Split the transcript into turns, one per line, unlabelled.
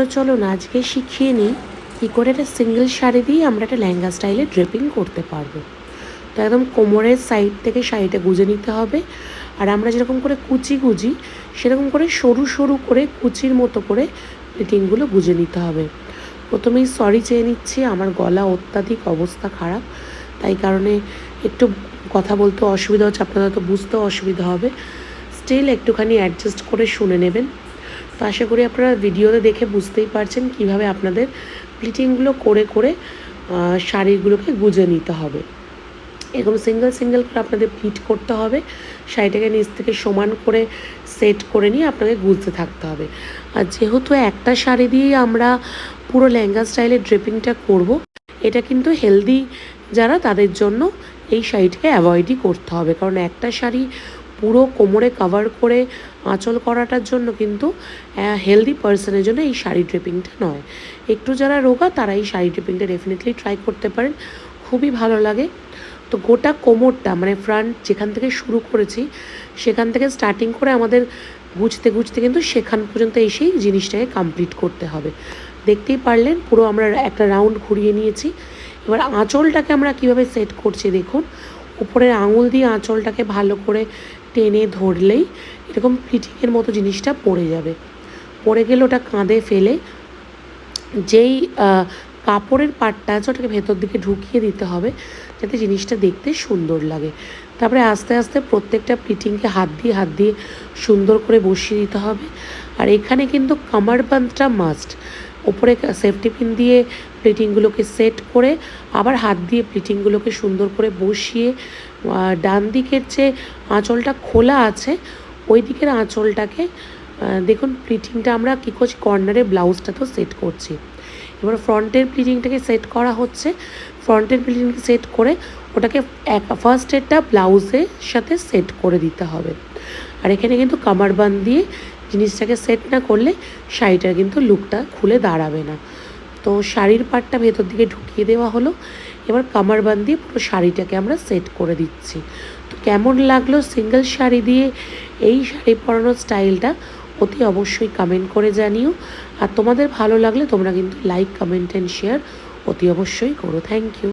তো চলো না, আজকে শিখিয়ে নিই কী করে একটা সিঙ্গেল শাড়ি দিয়ে আমরা একটা লেহেঙ্গা স্টাইলে ড্রেপিং করতে পারব। তো একদম কোমরের সাইড থেকে শাড়িটা গুজে নিতে হবে। আর আমরা যেরকম করে কুচি গুজি, সেরকম করে সরু সরু করে কুচির মতো করে প্লিটিংগুলো গুজে নিতে হবে। প্রথমেই সরি চেয়ে নিচ্ছি, আমার গলা অত্যাধিক অবস্থা খারাপ, তাই কারণে একটু কথা বলতে অসুবিধা হচ্ছে, আপনাদের তো বুঝতেও অসুবিধা হবে। স্টিল একটুখানি অ্যাডজাস্ট করে শুনে নেবেন। তো আশা করি আপনারা ভিডিওতে দেখে বুঝতেই পারছেন কীভাবে আপনাদের প্লিটিংগুলো করে করে শাড়িগুলোকে গুজে নিতে হবে। এরকম সিঙ্গেল সিঙ্গেল করে আপনাদের প্লিট করতে হবে। শাড়িটাকে নিচ থেকে সমান করে সেট করে নিয়ে আপনাকে গুলতে থাকতে হবে। আর যেহেতু একটা শাড়ি দিয়েই আমরা পুরো লেহেঙ্গা স্টাইলের ড্রেপিংটা করব, এটা কিন্তু হেলদি যারা তাদের জন্য এই শাড়িটাকে অ্যাভয়েডই করতে হবে। কারণ একটা শাড়ি পুরো কোমরে কভার করে আঁচল করাটার জন্য কিন্তু হেলদি পার্সনের জন্য এই শাড়ি ড্রেপিংটা নয়। একটু যারা রোগা, তারা এই শাড়ি ড্রেপিংটা ডেফিনেটলি ট্রাই করতে পারেন। খুবই ভালো লাগে। তো গোটা কোমরটা মানে ফ্রন্ট যেখান থেকে শুরু করেছি, সেখান থেকে স্টার্টিং করে আমাদের গুছতে গুছতে কিন্তু সেখান পর্যন্ত এসেই জিনিসটাকে কমপ্লিট করতে হবে। দেখতেই পারলেন, পুরো আমরা একটা রাউন্ড ঘুরিয়ে নিয়েছি। এবার আঁচলটাকে আমরা কীভাবে সেট করছি দেখুন। উপরের আঙুল দিয়ে আঁচলটাকে ভালো করে টেনে ধরলেই এরকম ফিটিংয়ের মতো জিনিসটা পড়ে যাবে। পড়ে গেলে ওটা কাঁধে ফেলে যেই কাপড়ের পাটটা আছে ওটাকে ভেতর দিকে ঢুকিয়ে দিতে হবে যাতে জিনিসটা দেখতে সুন্দর লাগে। তারপরে আস্তে আস্তে প্রত্যেকটা প্লিটিংকে হাত দিয়ে হাত দিয়ে সুন্দর করে বসিয়ে দিতে হবে। আর এখানে কিন্তু কামার বান্ধটা মাস্ট ওপরে সেফটি পিন দিয়ে প্লিটিংগুলোকে সেট করে, আবার হাত দিয়ে প্লিটিংগুলোকে সুন্দর করে বসিয়ে ডান দিকের যে আঁচলটা খোলা আছে, ওই দিকের আঁচলটাকে দেখুন প্লিটিংটা আমরা কী করছি কর্নারে ব্লাউজটা তো সেট করছি। এবার ফ্রন্টের প্লিটিংটাকে সেট করা হচ্ছে। ফ্রন্টের প্লিটিংকে সেট করে ওটাকে এক ফার্স্ট এডটা ব্লাউজের সাথে সেট করে দিতে হবে। আর এখানে কিন্তু কামার বান দিয়ে জিনিসটাকে সেট না করলে শাড়িটার কিন্তু লুকটা খুলে দাঁড়াবে না। তো শাড়ির পাটটা ভেতর দিকে ঢুকিয়ে দেওয়া হলো। এবার কামার বান দিয়ে পুরো শাড়িটাকে আমরা সেট করে দিচ্ছি। তো কেমন লাগল সিঙ্গেল শাড়ি দিয়ে এই শাড়ি পরানোর স্টাইলটা অতি অবশ্যই কমেন্ট করে জানিও। আর তোমাদের ভালো লাগলে তোমরা কিন্তু লাইক কমেন্ট অ্যান্ড শেয়ার অতি অবশ্যই করো। Thank you